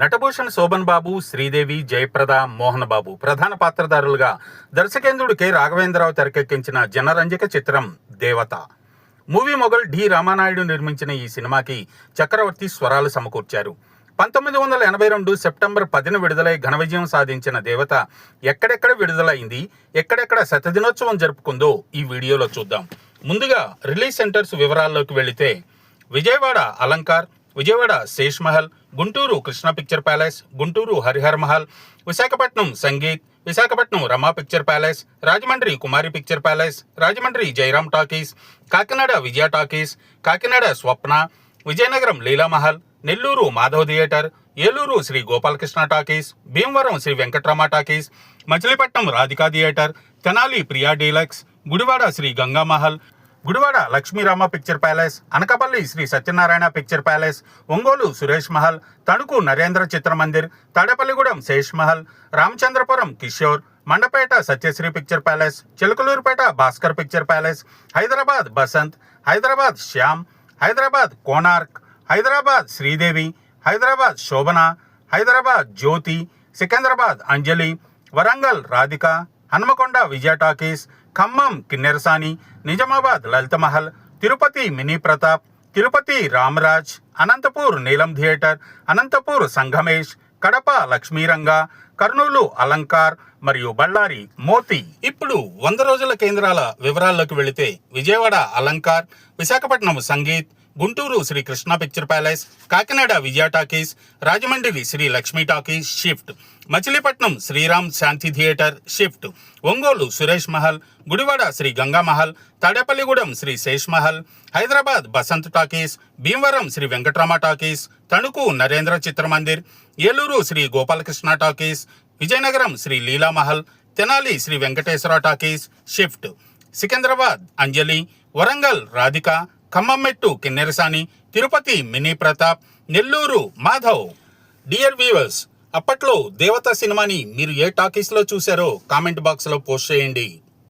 నటభూషణ్ శోభన్ బాబు శ్రీదేవి జయప్రద మోహన్ బాబు ప్రధాన పాత్రధారులుగా దర్శకేంద్రుడు కె. రాఘవేంద్రరావు తెరకెక్కించిన జనరంజక చిత్రం దేవత. Movie mogul D. రామానాయుడు నిర్మించిన ఈ సినిమాకి చక్రవర్తి స్వరాలు సమకూర్చారు. పంతొమ్మిది వందల ఎనభై రెండు సెప్టెంబర్ పదిన విడుదలై ఘన విజయం సాధించిన దేవత ఎక్కడెక్కడ విడుదలైంది ఎక్కడెక్కడ శతదినోత్సవం జరుపుకుందో ఈ వీడియోలో చూద్దాం. ముందుగా రిలీజ్ సెంటర్స్ వివరాల్లోకి వెళితే Vijayawada Alankar Vijayawada Sesh Mahal Guntur Krishna picture palace Guntur Harihar Mahal Visakhapatnam Sangeet Visakhapatnam Rama picture palace Rajahmundry Kumari picture palace Rajahmundry Jayaram talkies Kakinada Vijaya talkies Kakinada Swapna Vizianagaram Leelamahal Nellore Madhav theatre Eluru Sri Gopalakrishna talkies Bhimavaram Sri Venkatrama talkies Machilipatnam Radhika theatre Tenali Priya deluxe Gudivada Sri Gangamahal Gudivada Lakshmirama picture palace Anakapalli Sri Satyanarayana picture palace Ongole Suresh Mahal Tanuku Narendra Chitra Mandir Tadepalligudem Sesh Mahal Ramachandrapuram Kishore Mandapeta Satyasri picture palace Chilakaluripet Bhaskar picture palace Hyderabad Basant Hyderabad Shyam Hyderabad Konark Hyderabad Sridevi Hyderabad Sobhana Hyderabad Jyothi Secunderabad Anjali Warangal Radhika Hanamkonda Vijaya talkies Khammam Kinnerasani Nizamabad Lalitha Mahal Tirupati mini Pratap Tirupati Ramaraj Anantapur Neelam theatre Anantapur Sangamesh Kadapa Lakshmiranga Kurnool Alankar మరియు బళ్ళారి మోతి. ఇప్పుడు వంద రోజుల కేంద్రాల వివరాల్లోకి వెళితే Vijayawada Alankar Visakhapatnam Sangeet Guntur Sri Krishna picture palace Kakinada Vijaya talkies Rajahmundry Sri Lakshmi talkies shift. Machilipatnam Sriram Shanti theatre shift. Ongole Suresh Mahal Gudivada Sri Ganga Mahal Tadepalligudem Sri Sesh Mahal Hyderabad Basant talkies Bhimavaram Sri Venkatrama talkies Tanuku Narendra Chitramandir Eluru Sri Gopalakrishna talkies Vizianagaram Sri Leelamahal Tenali Sri Venkateswara talkies shift. Secunderabad Anjali Warangal Radhika Khammammettu Kinnerasani Tirupati mini Pratap Nellore Madhav. Dear viewers అప్పట్లో దేవత సినిమాని మీరు ఏ టాకీస్లో చూశారో comment బాక్స్లో post చేయండి.